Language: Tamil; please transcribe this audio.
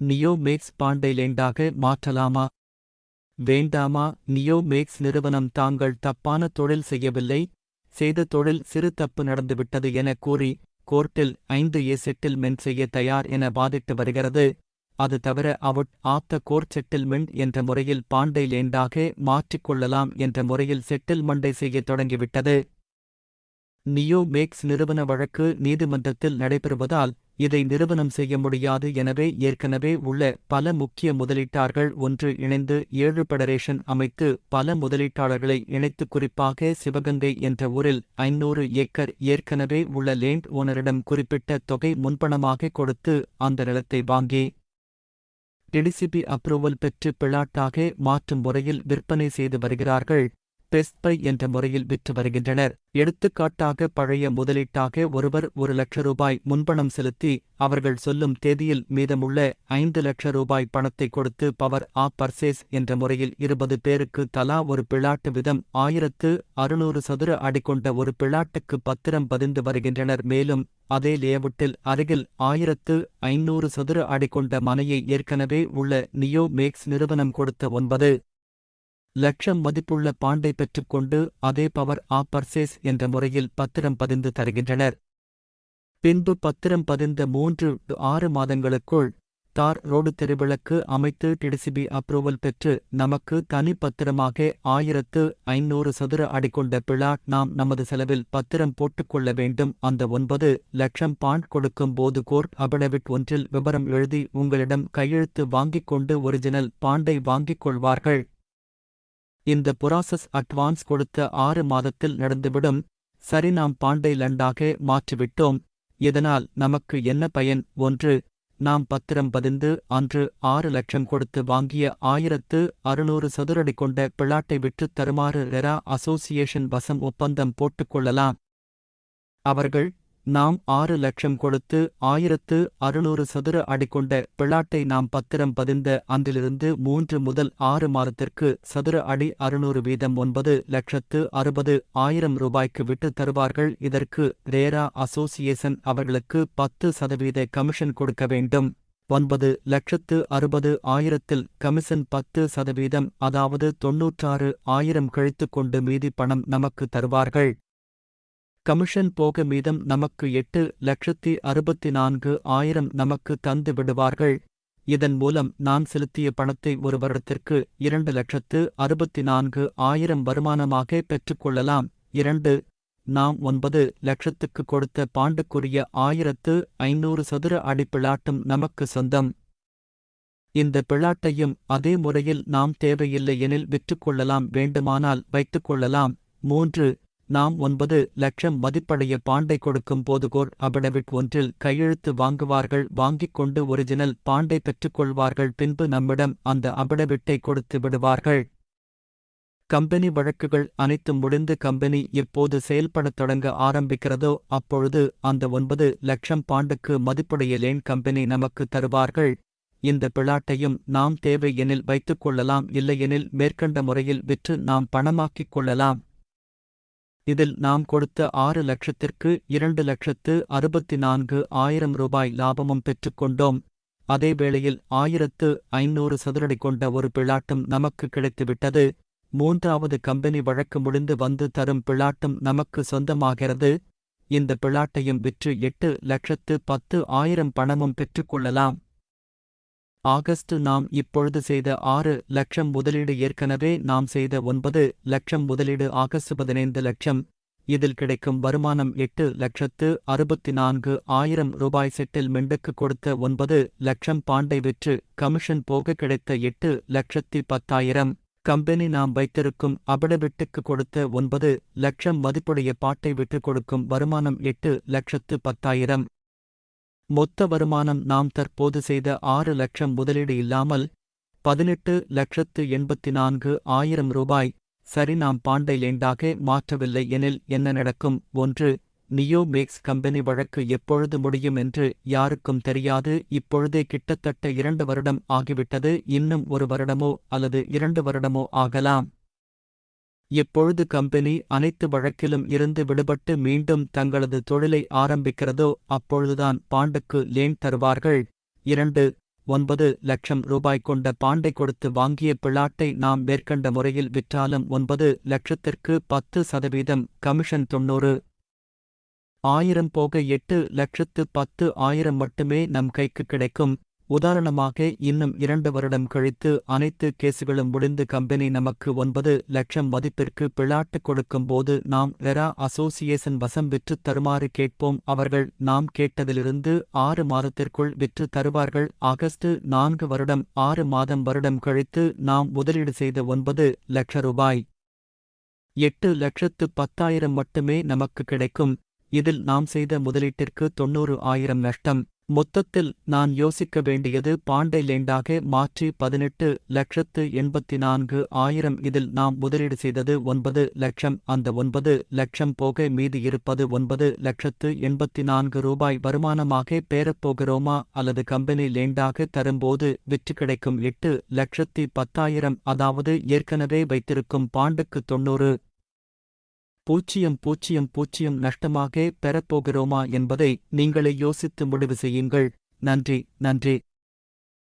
Neo maths பாண்டை லேண்டாக மாற்றலாமா? வேண்டாமா? நியோ மேக்ஸ் நிறுவனம் தாங்கள் தப்பான தொழில் செய்யவில்லை. செய்த தொழில் சிறு தப்பு நடந்துவிட்டது என கூறி கோர்ட்டில் ஐந்து ஏ செட்டில்மெண்ட் செய்ய தயார் என வாதிட்டு வருகிறது. அது தவிர out of the court settlement என்ற முறையில் பாண்டை லேண்டாக மாற்றிக்கொள்ளலாம் என்ற முறையில் செட்டில்மெண்டை செய்ய தொடங்கிவிட்டது. நியோ மேக்ஸ் நிறுவன வழக்கு நீதிமன்றத்தில் நடைபெறுவதால் இதை நிறுவனம் செய்ய முடியாது. எனவே ஏற்கனவே உள்ள பல முக்கிய முதலீட்டார்கள் ஒன்று இணைந்து ஏழு பெடரேஷன் அமைத்து பல முதலீட்டாளர்களை இணைத்து குறிப்பாக சிவகங்கை என்ற ஊரில் ஐநூறு ஏக்கர் ஏற்கனவே உள்ள லேண்ட் ஓனரிடம் குறிப்பிட்ட தொகை முன்பணமாக கொடுத்து அந்த நிலத்தை வாங்கி டிடிசிபி அப்ரூவல் பெற்று பிளாட்டாக மாற்றும் முறையில் விற்பனை செய்து வருகிறார்கள். பெஸ்ட் பை என்ற முறையில் விற்று வருகின்றனர். எடுத்துக்காட்டாக பழைய முதலீட்டாக ஒருவர் ஒரு லட்ச ரூபாய் முன்பணம் செலுத்தி அவர்கள் சொல்லும் தேதியில் மீதமுள்ள ஐந்து லட்ச ரூபாய் பணத்தை கொடுத்து பவர் ஆ பர்சேஸ் என்ற முறையில் இருபது பேருக்கு தலா ஒரு பிளாட்டு விதம் ஆயிரத்து அறுநூறு சதுர அடி கொண்ட ஒரு பிளாட்டுக்கு பத்திரம் பதிந்து வருகின்றனர். மேலும் அதே லேஅவுட்டில் அருகில் ஆயிரத்து ஐநூறு சதுர அடி கொண்ட மனையை ஏற்கனவே உள்ள நியோ மேக்ஸ் நிறுவனம் கொடுத்த ஒன்பது லட்சம் மதிப்புள்ள பாண்டை பெற்றுக்கொண்டு அதே பவர் ஆ பர்சேஸ் என்ற முறையில் பத்திரம் பதிந்து தருகின்றனர். பின்பு பத்திரம் பதிந்த மூன்று ஆறு மாதங்களுக்குள் தார் ரோடு தெருவிளக்கு அமைத்து டிடிசிபி அப்ரூவல் பெற்று நமக்கு தனி பத்திரமாக ஆயிரத்து ஐநூறு சதுர அடி கொண்ட பிளாட் நாம் நமது செலவில் பத்திரம் போட்டுக்கொள்ள வேண்டும். அந்த ஒன்பது லட்சம் பாண்ட் கொடுக்கும் போது கோர்ட் அபிடவிட் ஒன்றில் விவரம் எழுதி உங்களிடம் கையெழுத்து வாங்கிக் கொண்டு ஒரிஜினல் பாண்டை வாங்கிக் கொள்வார்கள். இந்த புராசஸ் அட்வான்ஸ் கொடுத்த ஆறு மாதத்தில் நடந்துவிடும். சரி நாம் பாண்டை லண்டாக மாற்றிவிட்டோம். இதனால் நமக்கு என்ன பயன்? ஒன்று நாம் பத்திரம் பதிந்து அன்று ஆறு லட்சம் கொடுத்து வாங்கிய ஆயிரத்து அறுநூறு சதுரடி கொண்ட பிளாட்டை விற்றுத் தருமாறு ரெரா அசோசியேஷன் வசம் ஒப்பந்தம் போட்டுக்கொள்ளலாம் அவர்கள் நாம் ஆறு லட்சம் கொடுத்து ஆயிரத்து அறுநூறு சதுர அடி கொண்ட பிளாட்டை நாம் பத்திரம் பதிந்த அன்றிலிருந்து மூன்று முதல் ஆறு மாதத்திற்கு சதுர அடி அறுநூறு வீதம் ஒன்பது லட்சத்து அறுபது ஆயிரம் ரூபாய்க்கு விட்டு தருவார்கள். இதற்கு ரேரா அசோசியேஷன் அவர்களுக்கு பத்து சதவீத கமிஷன் கொடுக்க வேண்டும். ஒன்பது லட்சத்து அறுபது ஆயிரத்தில் கமிஷன் பத்து சதவீதம் அதாவது தொன்னூற்றாறு ஆயிரம் கழித்துக் கொண்டு மீதி பணம் நமக்கு தருவார்கள். கமிஷன் போக மீதம் நமக்கு எட்டு லட்சத்தி அறுபத்தி நான்கு ஆயிரம் நமக்கு தந்து விடுவார்கள். இதன் மூலம் நான் செலுத்திய பணத்தை ஒரு வருடத்திற்கு இரண்டு லட்சத்து அறுபத்தி நான்கு ஆயிரம் வருமானமாக பெற்றுக்கொள்ளலாம் இரண்டு நாம் ஒன்பது லட்சத்துக்கு கொடுத்த பாண்டுக்குரிய ஆயிரத்து ஐநூறு சதுர அடி பிளாட்டும் நமக்கு சொந்தம். இந்த பிளாட்டையும் அதே முறையில் நாம் தேவையில்லை எனில் விற்றுக்கொள்ளலாம் வேண்டுமானால் வைத்துக்கொள்ளலாம் மூன்று நாம் ஒன்பது லட்சம் மதிப்படைய பாண்டை கொடுக்கும் போதுகோர் அபிடவிட் அபடவிட் ஒன்றில் கையெழுத்து வாங்குவார்கள் வாங்கிக் கொண்டு ஒரிஜினல் பாண்டை பெற்றுக்கொள்வார்கள் பின்பு நம்மிடம் அந்த அபிடவிட்டை கொடுத்து விடுவார்கள். கம்பெனி வழக்குகள் அனைத்தும் முடிந்து கம்பெனி எப்போது செயல்படத் தொடங்க ஆரம்பிக்கிறதோ அப்பொழுது அந்த ஒன்பது லட்சம் பாண்டுக்கு மதிப்புடைய லேன் கம்பெனி நமக்கு தருவார்கள். இந்த பிளாட்டையும் நாம் தேவை எனில் வைத்துக் கொள்ளலாம் இல்லையெனில் மேற்கண்ட முறையில் விற்று நாம் பணமாக்கிக் கொள்ளலாம். இதில் நாம் கொடுத்த ஆறு லட்சத்திற்கு இரண்டு லட்சத்து அறுபத்தி நான்கு ஆயிரம் ரூபாய் லாபமும் பெற்றுக்கொண்டோம் அதேவேளையில் ஆயிரத்து ஐநூறு சதுரடி கொண்ட ஒரு பிளாட்டும் நமக்கு கிடைத்துவிட்டது. மூன்றாவது கம்பெனி வழக்கு முடிந்து வந்து தரும் பிளாட்டும் நமக்கு சொந்தமாகிறது. இந்த பிளாட்டையும் விற்று எட்டு லட்சத்து பத்து ஆயிரம் பணமும் பெற்றுக்கொள்ளலாம் ஆகஸ்ட் நாம் இப்பொழுது செய்த ஆறு லட்சம் முதலீடு ஏற்கனவே நாம் செய்த ஒன்பது லட்சம் முதலீடு ஆகஸ்ட் பதினைந்து லட்சம். இதில் கிடைக்கும் வருமானம் எட்டு லட்சத்து அறுபத்தி நான்கு ஆயிரம் ரூபாய் செட்டில்மெண்டுக்கு கொடுத்த ஒன்பது லட்சம் பாண்டை விற்று கமிஷன் போக கிடைத்த எட்டு லட்சத்தி பத்தாயிரம். கம்பெனி நாம் வைத்திருக்கும் அபடவிட்டுக்கு கொடுத்த ஒன்பது லட்சம் மதிப்புடைய பாட்டை விற்று கொடுக்கும் வருமானம் எட்டு லட்சத்து பத்தாயிரம். மொத்த வருமானம் நாம் தற்போது செய்த ஆறு லட்சம் முதலீடு இல்லாமல் பதினெட்டு லட்சத்து எண்பத்தி நான்கு ஆயிரம் ரூபாய். சரி நாம் பாண்டை லேண்டாக மாற்றவில்லை எனில் என்ன நடக்கும்? ஒன்று நியோமேக்ஸ் கம்பெனி வழக்கு எப்பொழுது முடியும் என்று யாருக்கும் தெரியாது. இப்பொழுதே கிட்டத்தட்ட இரண்டு வருடம் ஆகிவிட்டது. இன்னும் ஒரு வருடமோ அல்லது இரண்டு வருடமோ ஆகலாம். எப்பொழுது கம்பெனி அனைத்து வழக்கிலும் இருந்து விடுபட்டு மீண்டும் தங்களது தொழிலை ஆரம்பிக்கிறதோ அப்பொழுதுதான் பாண்டுக்கு லேன் தருவார்கள். இரண்டு ஒன்பது லட்சம் ரூபாய் கொண்ட பாண்டை கொடுத்து வாங்கிய பிளாட்டை நாம் மேற்கண்ட முறையில் விற்றாலும் ஒன்பது லட்சத்திற்கு பத்து சதவீதம் கமிஷன் தொண்ணூறு. ஆயிரம் போக எட்டு லட்சத்து பத்து ஆயிரம் மட்டுமே நம் கைக்கு கிடைக்கும். உதாரணமாக இன்னும் இரண்டு வருடம் கழித்து அனைத்து கேசுகளும் முடிந்து கம்பெனி நமக்கு ஒன்பது லட்சம் மதிப்பிற்கு பிளாட்டு கொடுக்கும்போது நாம் ரெரா அசோசியேஷன் வசம் விற்று தருமாறு கேட்போம். அவர்கள் நாம் கேட்டதிலிருந்து ஆறு மாதத்திற்குள் விற்று தருவார்கள். ஆகஸ்ட் நான்கு வருடம் ஆறு மாதம் வருடம் கழித்து நாம் முதலீடு செய்த ஒன்பது லட்ச ரூபாய். எட்டு லட்சத்து பத்தாயிரம் மட்டுமே நமக்கு கிடைக்கும். இதில் நாம் செய்த முதலீட்டிற்கு தொண்ணூறு ஆயிரம் நஷ்டம். மொத்தத்தில் நான் யோசிக்க வேண்டியது பாண்டை லேண்டாக மாற்றி பதினெட்டு லட்சத்து எண்பத்தி நான்கு ஆயிரம் இதில் நாம் முதலீடு செய்தது ஒன்பது லட்சம். அந்த ஒன்பது லட்சம் போக மீதி இருப்பது ஒன்பது லட்சத்து எண்பத்தி நான்கு ரூபாய் வருமானமாக பேரப்போகிறோமா அல்லது கம்பெனி லேண்டாக தரும்போது விற்று கிடைக்கும் எட்டு லட்சத்தி பத்தாயிரம் அதாவது ஏற்கனவே வைத்திருக்கும் பாண்டுக்கு தொண்ணூறு பூச்சியம் பூச்சியம் பூச்சியம் நஷ்டமாக பெறப்போகிறோமா என்பதை நீங்களே யோசித்து முடிவு செய்யுங்கள். நன்றி நன்றி.